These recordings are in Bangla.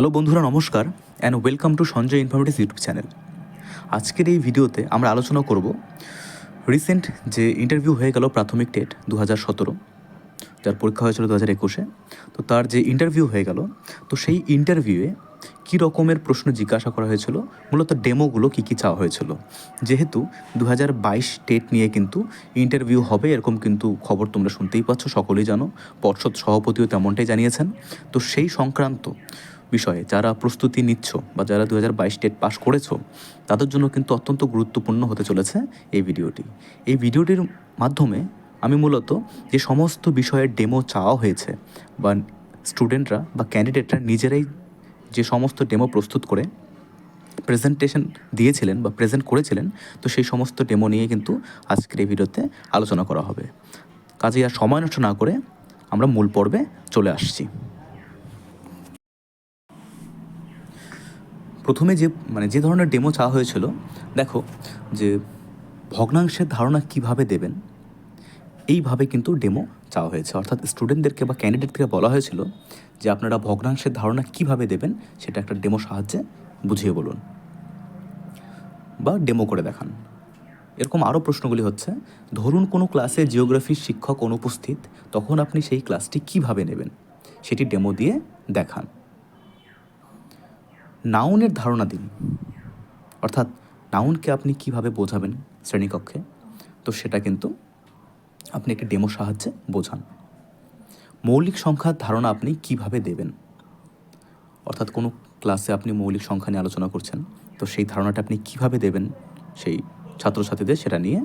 হ্যালো বন্ধুরা, নমস্কার and welcome to Sanjay informative YouTube channel আজকের এই ভিডিওতে আমরা আলোচনা করব রিসেন্ট যে ইন্টারভিউ হয়ে গেল প্রাথমিক টেট দু হাজার সতেরো, যার পরীক্ষা হয়েছিল দু হাজার একুশে, তো তার যে ইন্টারভিউ হয়ে গেল, তো সেই ইন্টারভিউয়ে কী রকমের প্রশ্ন জিজ্ঞাসা করা হয়েছিল, মূলত ডেমোগুলো কী কী চাওয়া হয়েছিল। যেহেতু দু হাজার বাইশ টেট নিয়ে কিন্তু ইন্টারভিউ হবে, এরকম কিন্তু খবর তোমরা শুনতেই পাচ্ছ, সকলেই জানো, পর্ষদ সভাপতিও তেমনটাই জানিয়েছেন। তো সেই সংক্রান্ত বিষয়ে যারা প্রস্তুতি নিচ্ছ বা যারা দু হাজার বাইশ পাস করেছ, তাদের জন্য কিন্তু অত্যন্ত গুরুত্বপূর্ণ হতে চলেছে এই ভিডিওটি। এই ভিডিওটির মাধ্যমে আমি মূলত যে সমস্ত বিষয়ের ডেমো চাওয়া হয়েছে, বা স্টুডেন্টরা বা ক্যান্ডিডেটরা নিজেরাই যে সমস্ত ডেমো প্রস্তুত করে প্রেজেন্টেশন দিয়েছিলেন বা প্রেজেন্ট করেছিলেন, তো সেই সমস্ত ডেমো নিয়ে কিন্তু আজকের এই ভিডিওতে আলোচনা করা হবে। কাজে আর সময় নষ্ট না করে আমরা মূল পর্বে চলে আসছি। প্রথমে যে মানে যে ধরনের ডেমো চাওয়া হয়েছিল, দেখো যে ভগ্নাংশের ধারণা কীভাবে দেবেন, এইভাবে কিন্তু ডেমো চাওয়া হয়েছে। অর্থাৎ স্টুডেন্টদেরকে বা ক্যান্ডিডেটকে বলা হয়েছিল যে আপনারা ভগ্নাংশের ধারণা কীভাবে দেবেন, সেটা একটা ডেমো সাহায্যে বুঝিয়ে বলুন বা ডেমো করে দেখান। এরকম আরও প্রশ্নগুলি হচ্ছে, ধরুন কোনো ক্লাসে জিওগ্রাফির শিক্ষক অনুপস্থিত, তখন আপনি সেই ক্লাসটি কীভাবে নেবেন? সেটি ডেমো দিয়ে দেখান। নাউনের ধারণা দিন। অর্থাৎ নাউনকে আপনি কীভাবে বোঝাবেন শ্রেণীকক্ষে? তো সেটা কিন্তু আপনি একটি ডেমো সাহায্যে বোঝান। মৌলিক সংখ্যার ধারণা আপনি কীভাবে দেবেন? অর্থাৎ কোনো ক্লাসে আপনি মৌলিক সংখ্যা নিয়ে আলোচনা করছেন, তো সেই ধারণাটা আপনি কীভাবে দেবেন সেই ছাত্রছাত্রীদের সেটা নিয়ে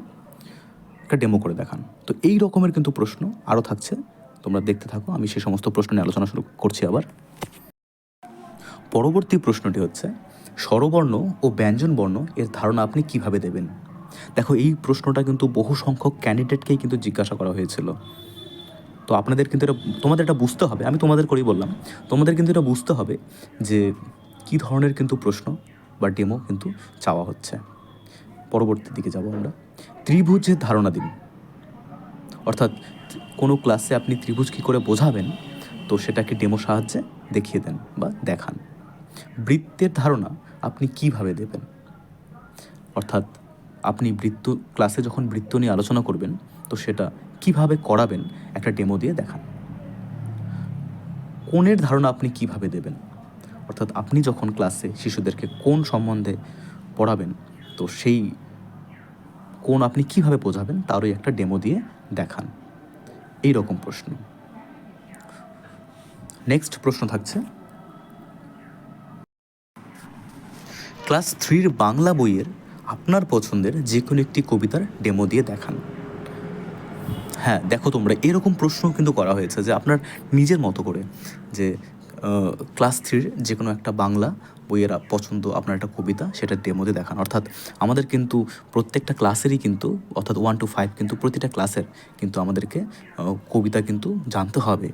একটা ডেমো করে দেখান। তো এই রকমের কিন্তু প্রশ্ন আরও থাকছে। তোমরা দেখতে থাকো, আমি সেই সমস্ত প্রশ্ন নিয়ে আলোচনা শুরু করছি আবার। পরবর্তী প্রশ্নটি হচ্ছে, স্বরবর্ণ ও ব্যঞ্জনবর্ণ এর ধারণা আপনি কীভাবে দেবেন? দেখো, এই প্রশ্নটা কিন্তু বহু সংখ্যক ক্যান্ডিডেটকেই কিন্তু জিজ্ঞাসা করা হয়েছিল। তো আপনাদের কিন্তু এটা, তোমাদের এটা বুঝতে হবে, আমি তোমাদের করেই বললাম। তোমাদের কিন্তু এটা বুঝতে হবে যে কী ধরনের কিন্তু প্রশ্ন বা ডেমো কিন্তু চাওয়া হচ্ছে। পরবর্তী দিকে যাব আমরা। ত্রিভুজের ধারণা দিন। অর্থাৎ কোনো ক্লাসে আপনি ত্রিভুজ কী করে বোঝাবেন, তো সেটাকে ডেমো সাহায্যে দেখিয়ে দেন বা দেখান। বৃত্তের ধারণা আপনি কীভাবে দেবেন? অর্থাৎ আপনি বৃত্ত, ক্লাসে যখন বৃত্ত নিয়ে আলোচনা করবেন, তো সেটা কীভাবে করাবেন একটা ডেমো দিয়ে দেখান। কোণের ধারণা আপনি কীভাবে দেবেন? অর্থাৎ আপনি যখন ক্লাসে শিশুদেরকে কোন সম্বন্ধে পড়াবেন, তো সেই কোন আপনি কীভাবে বোঝাবেন, তারই একটা ডেমো দিয়ে দেখান। এই রকম প্রশ্ন। নেক্সট প্রশ্ন থাকছে ক্লাস থ্রির বাংলা বইয়ের আপনার পছন্দের যে কোনো একটি কবিতার ডেমো দিয়ে দেখান। হ্যাঁ দেখো তোমরা, এরকম প্রশ্ন কিন্তু করা হয়েছে যে আপনার নিজের মতো করে যে ক্লাস থ্রির যে কোনো একটা বাংলা বইয়ের পছন্দ আপনার একটা কবিতা সেটা ডেমোতে দেখান। অর্থাৎ আমাদের কিন্তু প্রত্যেকটা ক্লাসেরই কিন্তু, অর্থাৎ ওয়ান টু ফাইভ কিন্তু প্রতিটা ক্লাসের কিন্তু আমাদেরকে কবিতা কিন্তু জানতে হবে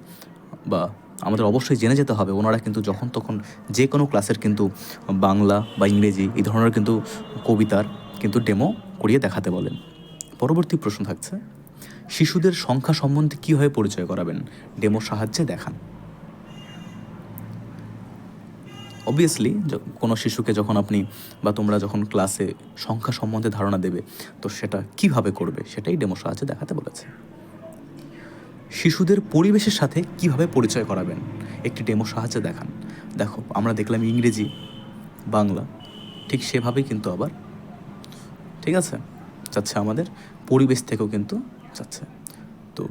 বা আমাদের অবশ্যই জেনে যেতে হবে, ওনারা কিন্তু যখন তখন যে কোনো ক্লাসের কিন্তু বাংলা বা ইংরেজি এই ধরনের কিন্তু কবিতার কিন্তু ডেমো করিয়ে দেখাতে বলেন। পরবর্তী প্রশ্ন থাকছে, শিশুদের সংখ্যা সম্বন্ধে কীভাবে পরিচয় করাবেন? ডেমোর সাহায্যে দেখান। অবভিয়াসলি কোনো শিশুকে যখন আপনি বা তোমরা যখন ক্লাসে সংখ্যা সম্বন্ধে ধারণা দেবে, তো সেটা কীভাবে করবে সেটাই ডেমোর সাহায্যে দেখাতে বলেছে। শিশুদের পরিবেশের সাথে কীভাবে পরিচয় করাবেন? একটি ডেমো সাহায্যে দেখান। দেখো, আমরা দেখলাম ইংরেজি, বাংলা, ঠিক সেভাবেই কিন্তু আবার, ঠিক আছে? যাচ্ছে আমাদের, পরিবেশ থেকেও কিন্তু যাচ্ছে। তো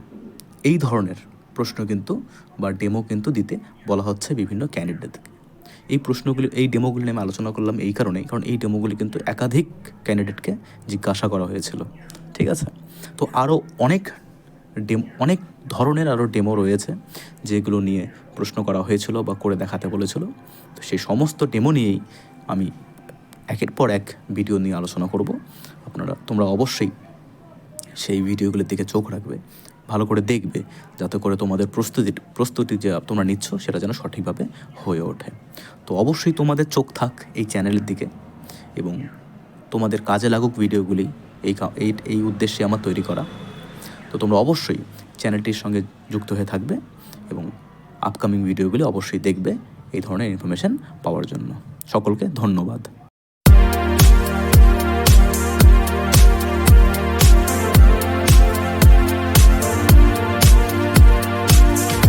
এই ধরনের প্রশ্ন কিন্তু বা ডেমো কিন্তু দিতে বলা হচ্ছে বিভিন্ন ক্যান্ডিডেটকে এই প্রশ্নগুলি, এই ডেমোগুলি নিয়ে আমি আলোচনা করলাম এই কারণেই, কারণ এই ডেমোগুলি কিন্তু একাধিক ক্যান্ডিডেটকে জিজ্ঞাসা করা হয়েছিল, ঠিক আছে? তো আরও অনেক ডেম অনেক ধরনের আরও ডেমো রয়েছে যেগুলো নিয়ে প্রশ্ন করা হয়েছিল বা করে দেখাতে বলেছিল। তো সেই সমস্ত ডেমো নিয়েই আমি একের পর এক ভিডিও নিয়ে আলোচনা করব। আপনারা, তোমরা অবশ্যই সেই ভিডিওগুলোর দিকে চোখ রাখবে, ভালো করে দেখবে, যাতে করে তোমাদের প্রস্তুতি প্রস্তুতি যে তোমরা নিচ্ছ সেটা যেন সঠিকভাবে হয়ে ওঠে। তো অবশ্যই তোমাদের চোখ থাক এই চ্যানেলের দিকে এবং তোমাদের কাজে লাগুক ভিডিওগুলি এই এই উদ্দেশ্যে আমার তৈরি করা। তো তোমরা অবশ্যই চ্যানেলটির সঙ্গে যুক্ত হয়ে থাকবে এবং আপকামিং ভিডিওগুলি অবশ্যই দেখবে এই ধরনের ইনফরমেশান পাওয়ার জন্য। সকলকে ধন্যবাদ।